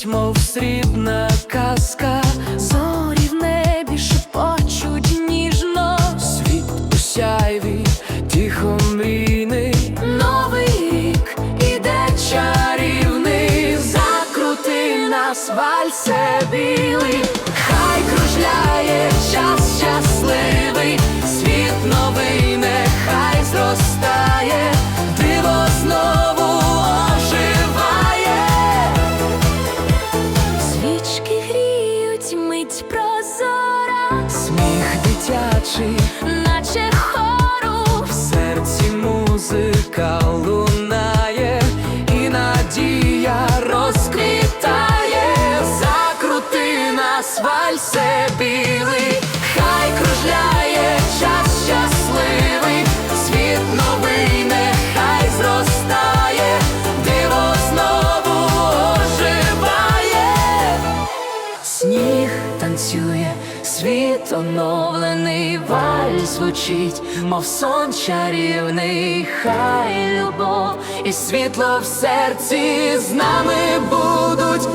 танцюють, мов срібна казка, зорі в небі шепочуть ніжно, світ у сяйві, тихо мрійний, новий рік іде чарівний, закрути нас, вальсе білий, хай кружляє дитячий, наче хору, в серці музика лунає, і надія розквітає, закрути нас, вальсе білий, танцює, світ оновлений, валь звучить, мов сон чарівний, хай любов і світло в серці з нами будуть.